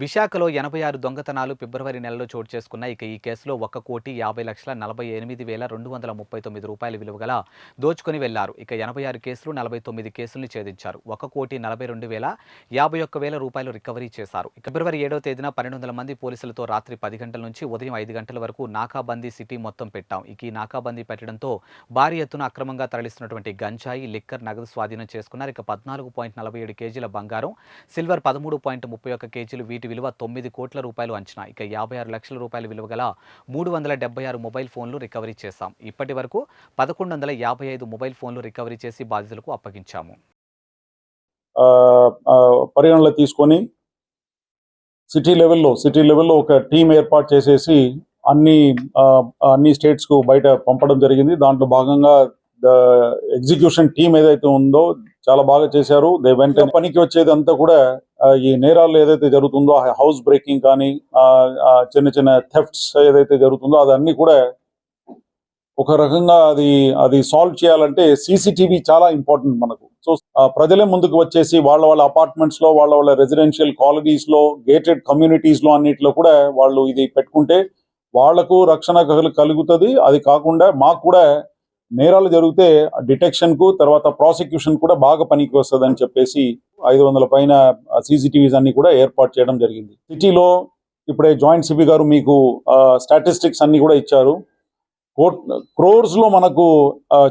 విశాఖలో ఎనభై ఆరు దొంగతనాలు ఫిబ్రవరి నెలలో చోటు చేసుకున్న ఇక ఈ కేసులో ఒక కోటి యాభై లక్షల నలభై ఎనిమిది వేల రెండు వందల ముప్పై తొమ్మిది రూపాయల విలువ గల దోచుకొని వెళ్ళారు. ఇక ఎనభై ఆరు కేసులు నలభై తొమ్మిది కేసులను ఛేదించారు. ఒక కోటి నలభై రెండు వేల యాభై ఒక్క వేల రూపాయలు రికవరీ చేశారు. ఇక ఫిబ్రవరి ఏడో తేదీన పన్నెండు వందల మంది పోలీసులతో రాత్రి పది గంటల నుంచి ఉదయం ఐదు గంటల వరకు నాకాబందీ సిటీ మొత్తం పెట్టాం. ఇక ఈ నాకాబందీ పెట్టడంతో భారీ ఎత్తున అక్రమంగా తరలిస్తున్నటువంటి గంజాయి లిక్కర్ నగదు స్వాధీనం చేసుకున్నారు. ఇక పద్నాలుగు పాయింట్ నలభై ఏడు కేజీల బంగారం సిల్వర్ పదమూడు పాయింట్ ముప్పై ఒక్క కేజీలు వీటి విలువ తొమ్మిది కోట్ల రూపాయలు అంచనా. ఇక యాభై ఆరు లక్షల రూపాయల విలువ గల మూడు వందల డెబ్బై ఆరు మొబైల్ ఫోన్లు రికవరీ చేశాం. ఇప్పటి వరకు పదకొండు వందల యాభై ఐదు మొబైల్ ఫోన్లు రికవరీ చేసి బాధితులకు అప్పగించాము. పరిగణలో తీసుకొని సిటీ లెవెల్లో సిటీ లెవెల్లో ఒక టీం ఏర్పాటు చేసేసి అన్ని అన్ని స్టేట్స్కు బయట పంపడం జరిగింది. దాంట్లో భాగంగా ద ఎగ్జిక్యూషన్ టీం ఏదైతే ఉందో చాలా బాగా చేశారు. దే వెంట పనికి వచ్చేది అంతా కూడా ఈ నేరాలు ఏదైతే జరుగుతుందో హౌస్ బ్రేకింగ్ కానీ ఆ, చిన్న చిన్న థెఫ్ట్స్ ఏదైతే జరుగుతుందో అదన్నీ కూడా ఒక రకంగా అది అది సాల్వ్ చేయాలంటే సీసీటీవీ చాలా ఇంపార్టెంట్ మనకు. సో ఆ, ప్రజలే ముందుకు వచ్చేసి వాళ్ళ వాళ్ళ అపార్ట్మెంట్స్లో వాళ్ళ వాళ్ళ రెసిడెన్షియల్ కాలనీస్లో గేటెడ్ కమ్యూనిటీస్లో అన్నిట్లో కూడా వాళ్ళు ఇది పెట్టుకుంటే వాళ్ళకు రక్షణ కలు- కలుగుతుంది. అది కాకుండా మాకు కూడా నేరాలు జరిగితే డిటెక్షన్కు తర్వాత ప్రాసిక్యూషన్ కూడా బాగా పనికి వస్తుంది అని చెప్పేసి ఐదు వందల పైన సీసీటీవీస్ అన్ని కూడా ఏర్పాటు చేయడం జరిగింది. సిటీలో ఇప్పుడే జాయింట్ సిపి గారు మీకు స్టాటిస్టిక్స్ అన్ని కూడా ఇచ్చారు. కోట్ క్రోర్స్లో మనకు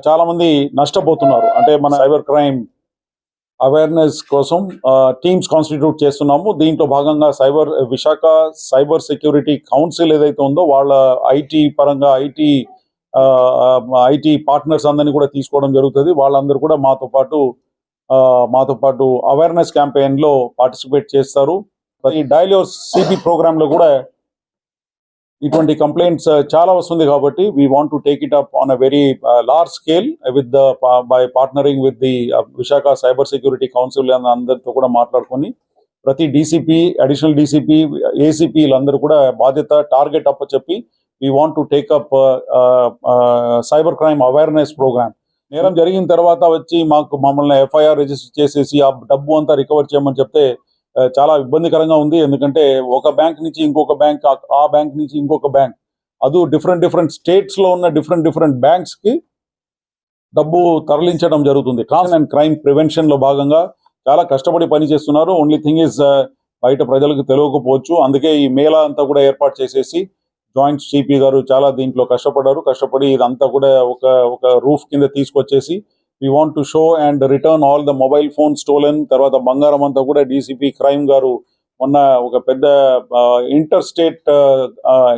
చాలా మంది నష్టపోతున్నారు. అంటే మన సైబర్ క్రైమ్ అవేర్నెస్ కోసం టీమ్స్ కాన్స్టిట్యూట్ చేస్తున్నాము. దీంట్లో భాగంగా cyber Visakha cyber security council ఏదైతే ఉందో వాళ్ళ ఐటీ పరంగా ఐటీ ఐటీ పార్ట్నర్స్ అందరినీ కూడా తీసుకోవడం జరుగుతుంది. వాళ్ళందరూ కూడా మాతో పాటు మాతో పాటు అవేర్నెస్ క్యాంపెయిన్లో పార్టిసిపేట్ చేస్తారు. ఈ డైలియర్ సిపి ప్రోగ్రామ్లో కూడా ఇటువంటి కంప్లైంట్స్ చాలా వస్తుంది కాబట్టి we want to take it up on a very large scale with the by partnering with the Visakha cyber security council అందరితో కూడా మాట్లాడుకొని ప్రతి డీసీపీ అడిషనల్ డీసీపీ ఏసీపీ అందరూ కూడా బాధ్యత టార్గెట్ అప్ చెప్పి we want to take up cyber crime awareness programme నేరం జరిగిన తర్వాత వచ్చి మాకు మమ్మల్ని ఎఫ్ఐఆర్ రిజిస్టర్ చేసేసి ఆ డబ్బు అంతా రికవర్ చేయమని చెప్తే చాలా ఇబ్బందికరంగా ఉంది. ఎందుకంటే ఒక బ్యాంక్ నుంచి ఇంకొక బ్యాంక్ ఆ బ్యాంక్ నుంచి ఇంకొక బ్యాంక్. అదు డిఫరెంట్ డిఫరెంట్ స్టేట్స్లో ఉన్న డిఫరెంట్ డిఫరెంట్ బ్యాంక్స్కి డబ్బు తరలించడం జరుగుతుంది. క్రాస్ అండ్ క్రైమ్ ప్రివెన్షన్లో భాగంగా చాలా కష్టపడి పనిచేస్తున్నారు. ఓన్లీ థింగ్ ఇస్ బయట ప్రజలకు తెలియకపోవచ్చు. అందుకే ఈ మేళా అంతా కూడా ఏర్పాటు చేసేసి జాయింట్ సిపి గారు చాలా దీంట్లో కష్టపడ్డారు. కష్టపడి ఇదంతా కూడా ఒక ఒక రూఫ్ కింద తీసుకొచ్చేసి we want to show and return all the mobile phone stolen తర్వాత బంగారం అంతా కూడా డీసీపీ క్రైమ్ గారు మొన్న ఒక పెద్ద ఇంటర్ స్టేట్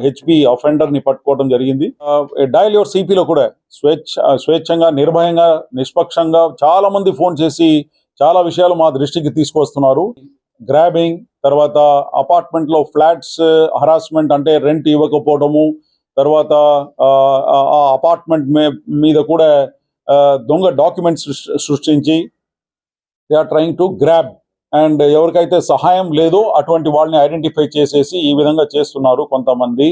హెచ్పి అఫెండర్ని పట్టుకోవడం జరిగింది. డయల్ యువర్ సిపిలో కూడా స్వేచ్ఛ స్వేచ్ఛంగా నిర్భయంగా నిష్పక్షంగా చాలా మంది ఫోన్ చేసి చాలా విషయాలు మా దృష్టికి తీసుకొస్తున్నారు. గ్రాబింగ్ తర్వాత అపార్ట్మెంట్లో ఫ్లాట్స్ హరాస్మెంట్ అంటే రెంట్ ఇవ్వకపోవడము తర్వాత ఆ, ఆ అపార్ట్మెంట్ మీద కూడా దొంగ డాక్యుమెంట్స్ సృష్టించి they are trying to grab and ఎవరికైతే సహాయం లేదో అటువంటి వాళ్ళని ఐడెంటిఫై చేసేసి ఈ విధంగా చేస్తున్నారు కొంతమంది.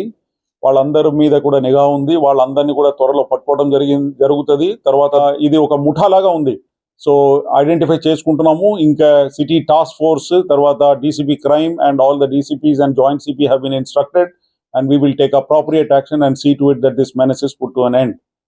వాళ్ళందరి మీద కూడా నిఘా ఉంది. వాళ్ళందరినీ కూడా త్వరలో పట్టుకోవడం జరిగింది జరుగుతుంది. తర్వాత ఇది ఒక ముఠాలాగా ఉంది. సో ఐడెంటిఫై చేసుకుంటున్నాము. ఇంకా సిటీ టాస్క్ ఫోర్స్ తర్వాత DCP crime and all the DCPs and joint CP have been instructed and we will take appropriate action and see to it that this menaces put to an end